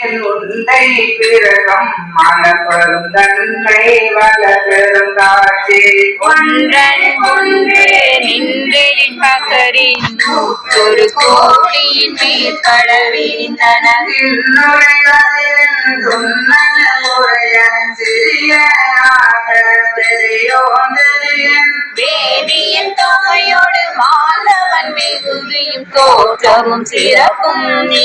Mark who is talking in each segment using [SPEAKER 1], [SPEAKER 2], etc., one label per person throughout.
[SPEAKER 1] உண்டை பிறகம் மலப்பெரும் தன்மை வளப்பெரும் காட்சி.
[SPEAKER 2] ஒன்றன் ஒன்று நின்றெழின் பகரின் ஒரு கோடியின்
[SPEAKER 1] பெரியோன்
[SPEAKER 2] வேதியின் தொகையோடு மாலவன் மிகுதியும் தோற்றமும் சிறப்பும் நீ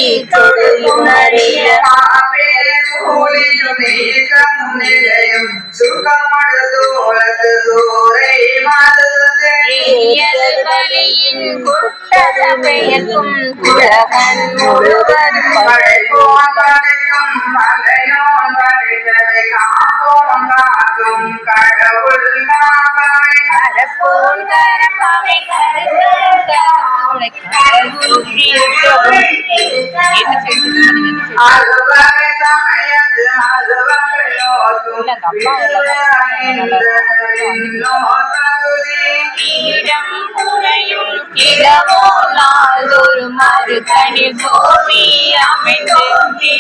[SPEAKER 2] ஏயது வழியின் குட்டது பெயர்க்கும் குலகன் முழுவதும் படைப்போம். கரப்போன் ஒரு மறு தனி கரவுற்றி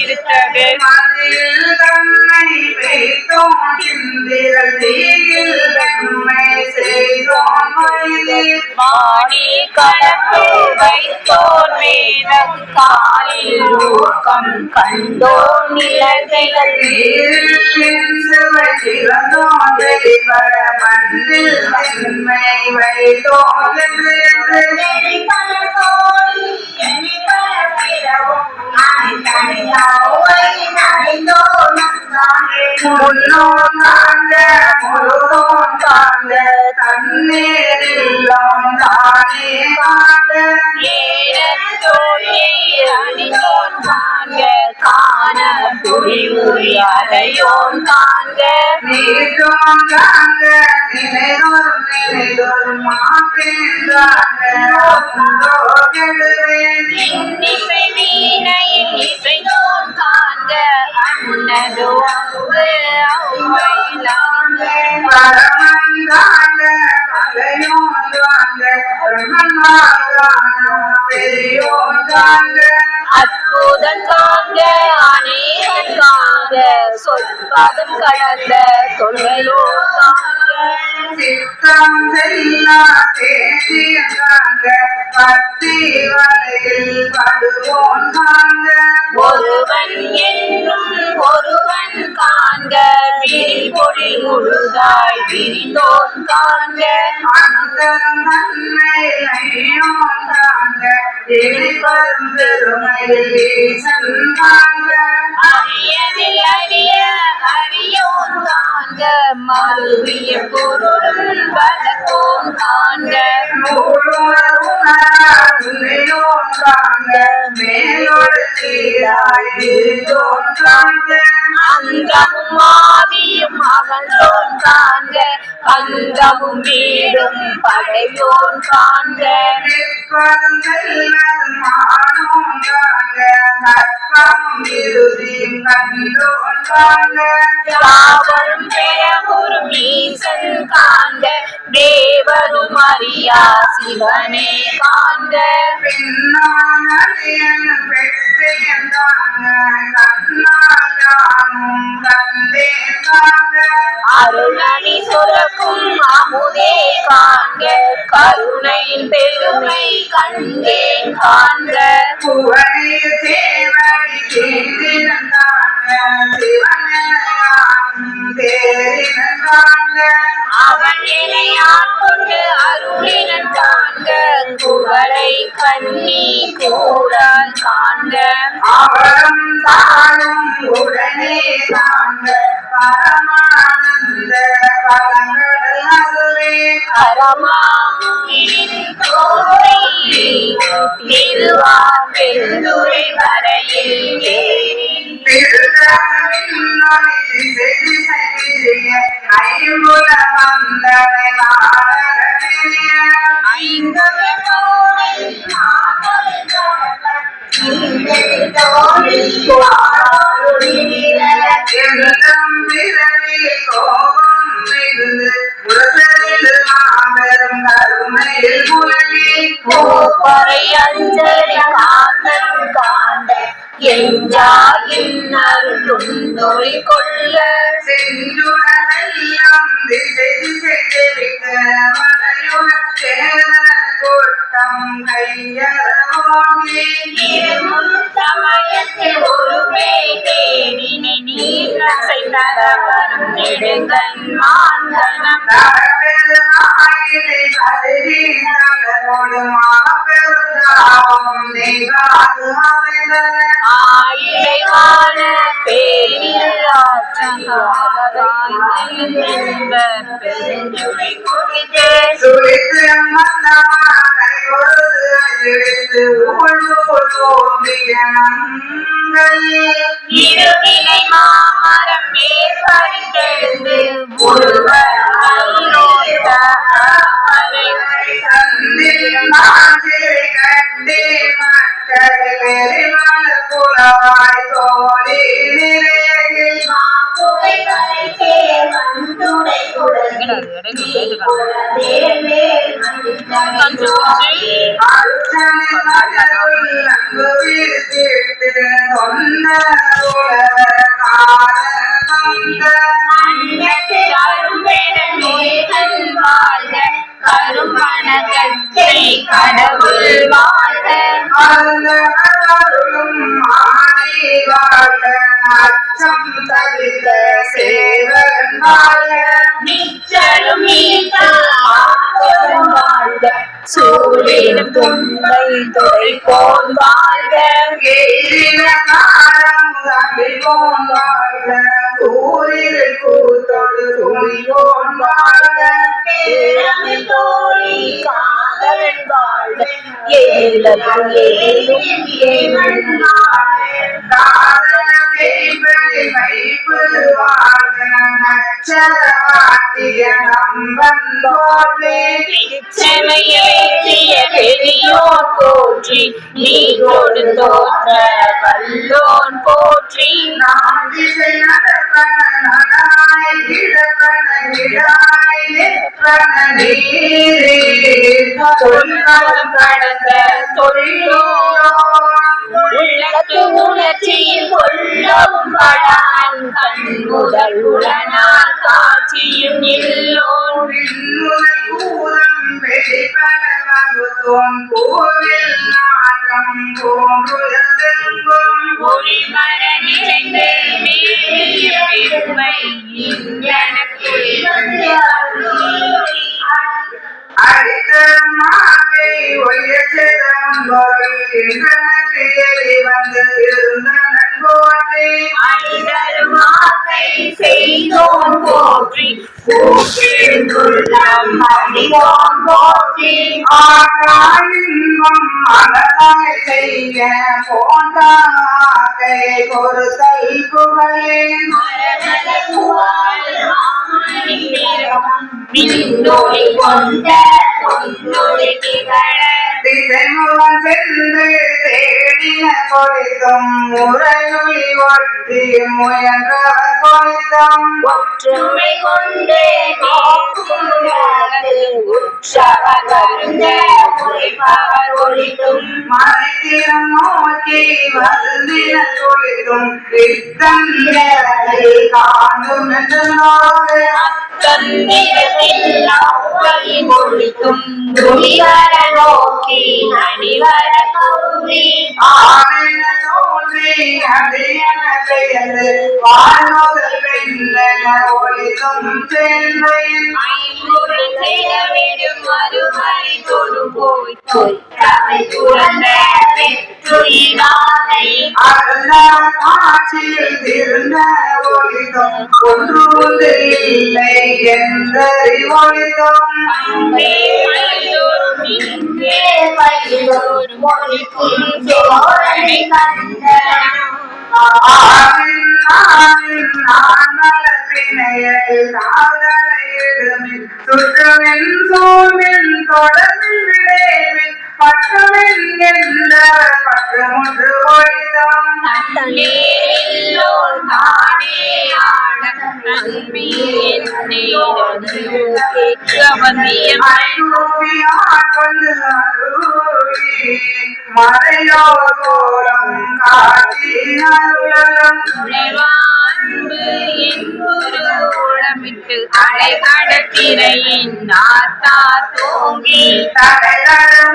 [SPEAKER 2] என்ன அமைந்து திருத்தகு மாடி கலப்பு வைத்தோர் மேலகு காலில் ஊக்கம் கண்டோர்
[SPEAKER 1] முன்னோன் தாங்க முழுதோன் தாங்க தண்ணீரில்லோன் தானே காண்ட
[SPEAKER 2] ஏறத்தோழி அணிந்தோன் காண்க காண புரி உரி அறையோன் காண்க
[SPEAKER 1] நீதோன் தாங்க நினைதோறும் நினைதோறும் மாற்றேன்றாங்க
[SPEAKER 2] வீணையில் இசையோன் காண்க அன்னதோ அங்கு அவ்வையிலாங்க
[SPEAKER 1] பரமந்தாங்க மலையோன் பெரியோன்
[SPEAKER 2] அற்புதம் காண்க அநேகன் காண்க சொற்பதம் கடந்த தொல்லையோ காண்க
[SPEAKER 1] சித்தம் செல்லா தேசியங்காங்க பத்தி வலையில் படுவோன் காங்க
[SPEAKER 2] ஒருவன் என்றும் ஒருவன் காண்க விரிபொழி முழுதாய் விரிந்தோன் காண்க.
[SPEAKER 1] அந்த நன்மை இடிப்பரும் பெருமையில் ஈசன்
[SPEAKER 2] காண்க மறுவிய பொருளும் வளர்த்தோன் காண்க
[SPEAKER 1] மேலோடு சீராய்
[SPEAKER 2] அங்கமும் ஆவியும் அகன்றோன் காண்க அங்கமும் வீடும் படையோன் காண்க.
[SPEAKER 1] நிற்பதும் யானும் கண்டேன் காங்க
[SPEAKER 2] அருணனி சுரக்கும் அமுதே காண்க. கருணையின் பெருமை கண்டேன் காண்க.
[SPEAKER 1] அதுவே
[SPEAKER 2] கரமாமுகிலின் தோன்றை திருவாப்பெருந்துரை வரையில் ஏறி பறை அஞ்சலி காந்தன் காண்ட எஞ்சாயின் அருள் துண்டொழி கொள்ள.
[SPEAKER 1] செஞ்சுடனெல்லாம் திசை திசை தெவிக்க மலையுடன் கையறவோங்கி
[SPEAKER 2] இருமுன் சமயத்தில் ஒரு நீர் வரும் மாந்தனம்.
[SPEAKER 1] நகரோடு மாபெருந்தாவும்
[SPEAKER 2] ஆயிலை வாழ பேரில் பெருந்துரை குறித்தே
[SPEAKER 1] சுழித்து மன்னமானை பொழுது உள்ளூர் தோன்றிய நங்கையே
[SPEAKER 2] இருவினை மாமரம் மேற்பறித்தெழுந்து ஒருவர் அல்லோட்ட கடவுள் வாழ்க
[SPEAKER 1] அருளும் ஆடி வாழ்க அச்சம் தவிர சேவன் வாழ்க
[SPEAKER 2] நிச்சலும் வாழ்க சூரியனும் துன்பை போல் வாழ்க.
[SPEAKER 1] எய்தின காலம் தப்பிவோன் வாழ்க. கூறில் கூத்தொடு துணிவோன் வாழ்க.
[SPEAKER 2] பேரமை தோழி காதலன் வாழ்க. ஏலத்து ஏலும் ஏமன்
[SPEAKER 1] காதல தேய்வழி வைப்பு வாழ்க நச்சரவாட்டிய நம்பன் போற்றே.
[SPEAKER 2] பெரியோர் போற்றி நீ கொடுத்தோற்ற வல்லோன் போற்றி.
[SPEAKER 1] நாம் திசை நடப்பன நடாய் கிடப்பன விடாய் கடந்த
[SPEAKER 2] உள்ளத்து உணர்ச்சியில் கொள்ளவும் படான் கண் முதல் காட்சியும் இல்லோன்.
[SPEAKER 1] விண்ணுரை கூலம் நாட்டம் போன்றுயர்ந்தெங்கும்
[SPEAKER 2] ஒளிமர நிறைந்து மேலிய பெருமை வந்து அருளி.
[SPEAKER 1] எலி போற்றே.
[SPEAKER 2] அழிதரும் ஆக்கை செய்தோம் போற்றி. கூப்பிடுள்ளம் அடிதோம் போற்றி.
[SPEAKER 1] ஆற்றாயின்பம் அகலாய் செய்ய போன்றாகை பொறுத்தல் புகழேன்
[SPEAKER 2] மின்னொளி கொண்ட பொன்னொளி திகழ.
[SPEAKER 1] திசைமுகம் சென்று தேடின பொழித்தும் முறையொலி ஒட்டி முயன்றவர் பொழித்தும்
[SPEAKER 2] ஒற்றுமை கொண்டே நோக்கும் உலகு உற்சவர் வருந்த உரைப்பவர் ஒழித்தும்
[SPEAKER 1] மறைத்திறம் நோக்கி வருந்தின பொழித்தும் பித்தன் காணும் என்று
[SPEAKER 2] துணிவர நோக்கி கௌரி
[SPEAKER 1] ஆமென தோன்றி அடியன பெயர்ந்து வாழ்வதல் வெள்ளன ஒளிதும்
[SPEAKER 2] செய்தவிடும் மறுவரை தொடு போய். தொற்றவை துறந்த வெற்றுயிரானை
[SPEAKER 1] அருள காட்சியில் இருந்த ஒளிதும் ஒன்று இல்லை ஒளிதும்
[SPEAKER 2] அன்பே பயிலோரும் பயிலோரும் சோழனை கண்ட
[SPEAKER 1] சுற்றுமின் சூழ்மின் தொடர்பில் விளைவின் பற்றுமின் என்ற பற்றுமுன்று ஒளிதும்
[SPEAKER 2] தன்னேரில்லோர் தானே ஆட நம்பி என்னை
[SPEAKER 1] காட்டி அருளலம்
[SPEAKER 2] அன்பு என் குருவிட்டு அடைகட திரையின் நாத்தா தோங்கி நாட்டவர்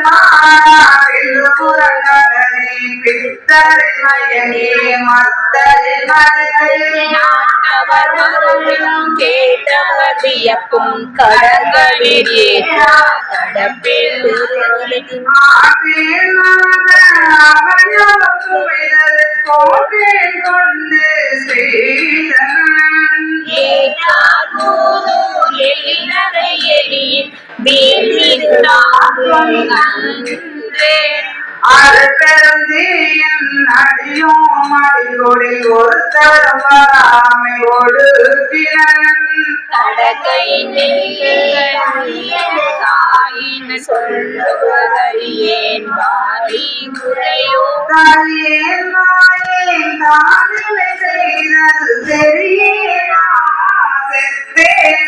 [SPEAKER 2] மறுபடியும் கேட்டவர் வியப்பும் கடங்களில் ஏற்றா கடப்பில்
[SPEAKER 1] கொண்டு
[SPEAKER 2] எழிலதை எழில்
[SPEAKER 1] அருட்பெருந்தீயின் அடியோம் அடிகொடில் ஒருத்தர் வராமை ஒடுக்கினன்
[SPEAKER 2] கடகை நெய்யின் சொல்லுவதறியேன். வாரி முறையோ?
[SPEAKER 1] தாயேன் மாயேன் தானிலை செய்தது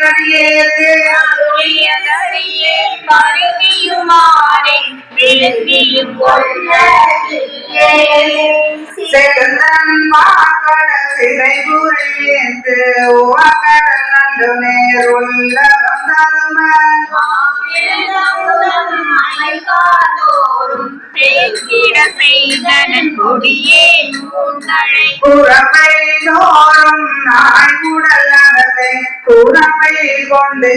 [SPEAKER 1] அடியேற்கு
[SPEAKER 2] அறியதறியே கருதியுமாறே விழுங்கியும் கொள்ள
[SPEAKER 1] உவகடல் நண்டு உள்ள வந்ததுமன்
[SPEAKER 2] தோறும் பேக்கிட கொடியே மூந்தழை
[SPEAKER 1] குறவை தோறும் அகத்தை கொண்டு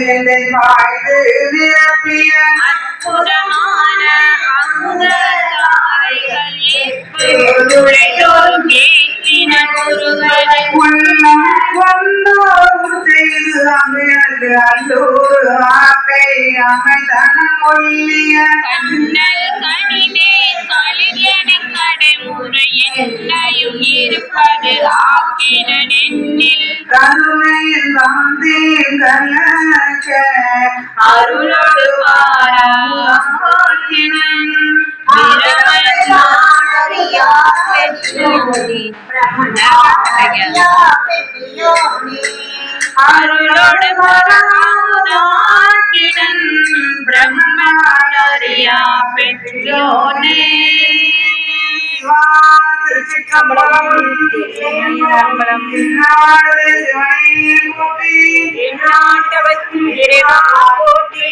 [SPEAKER 1] நிரப்பிய
[SPEAKER 2] அற்புதமான கண்ணல் கனிதே கலியன கடைமுறை என்னையும் இருப்பது
[SPEAKER 1] கலக்க
[SPEAKER 2] அருளோடு பாராட்டினன் அருளோடு பாராட்டினன் பிரம்மனாரியா பெற்றோனே
[SPEAKER 1] திருச்சிற்றம்பலம் திருநாடு சிவனை போற்றி
[SPEAKER 2] எந்நாட்டவர்க்கும் இறைவா போற்றி